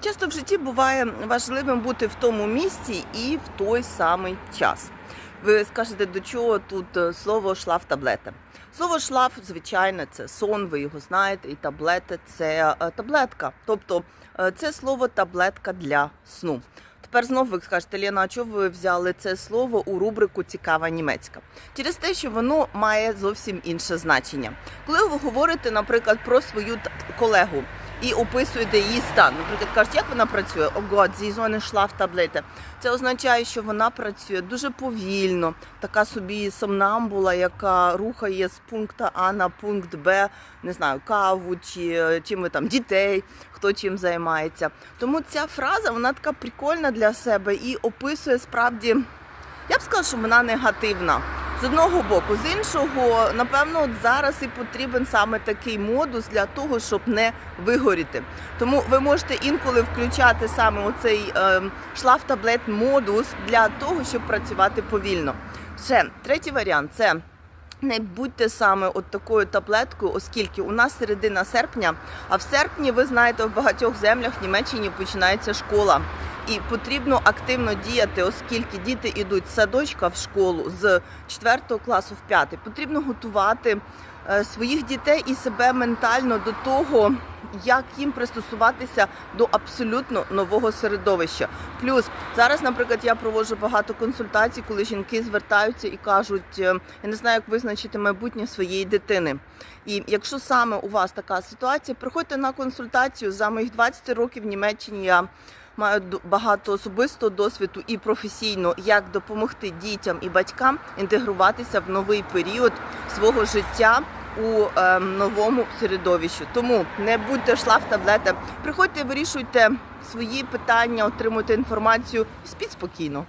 Часто в житті буває важливим бути в тому місці і в той самий час. Ви скажете, до чого тут е, слово шлаф таблета? Слово шлаф, звичайно, це сон, ви його знаєте, і таблета це е, таблетка. Тобто е, це слово таблетка для сну. Тепер знову ви скажете, Ліна, а чого ви взяли це слово у рубрику Цікава німецька? Через те, що воно має зовсім інше значення. Коли ви говорите, наприклад, про свою колегу і описуєте її стан, наприклад, кажуть, як вона працює, о год, зі зони шлаф таблети. Це означає, що вона працює дуже повільно, така собі сомнамбула, яка рухає з пункту А на пункт Б, не знаю, каву чи чим ви там дітей, хто чим займається. Тому ця фраза вона така прикольна для себе і описує справді. Я б сказала, що вона негативна. З одного боку, з іншого, напевно, от зараз і потрібен саме такий модус для того, щоб не вигоріти. Тому ви можете інколи включати саме оцей е, шлаф-таблет модус для того, щоб працювати повільно. Ще третій варіант це. Не будьте саме от такою таблеткою, оскільки у нас середина серпня, а в серпні, ви знаєте, в багатьох землях в Німеччині починається школа. І потрібно активно діяти, оскільки діти йдуть з садочка в школу з 4 класу в 5. Потрібно готувати е, своїх дітей і себе ментально до того, як їм пристосуватися до абсолютно нового середовища. Плюс зараз, наприклад, я проводжу багато консультацій, коли жінки звертаються і кажуть, е, я не знаю, як визначити майбутнє своєї дитини. І якщо саме у вас така ситуація, приходьте на консультацію за моїх 20 років в Німеччині. Я маю багато особистого досвіду і професійно, як допомогти дітям і батькам інтегруватися в новий період свого життя у е, новому середовищі. Тому не будьте шлаф таблета. Приходьте, вирішуйте свої питання, отримуйте інформацію і спіть спокійно.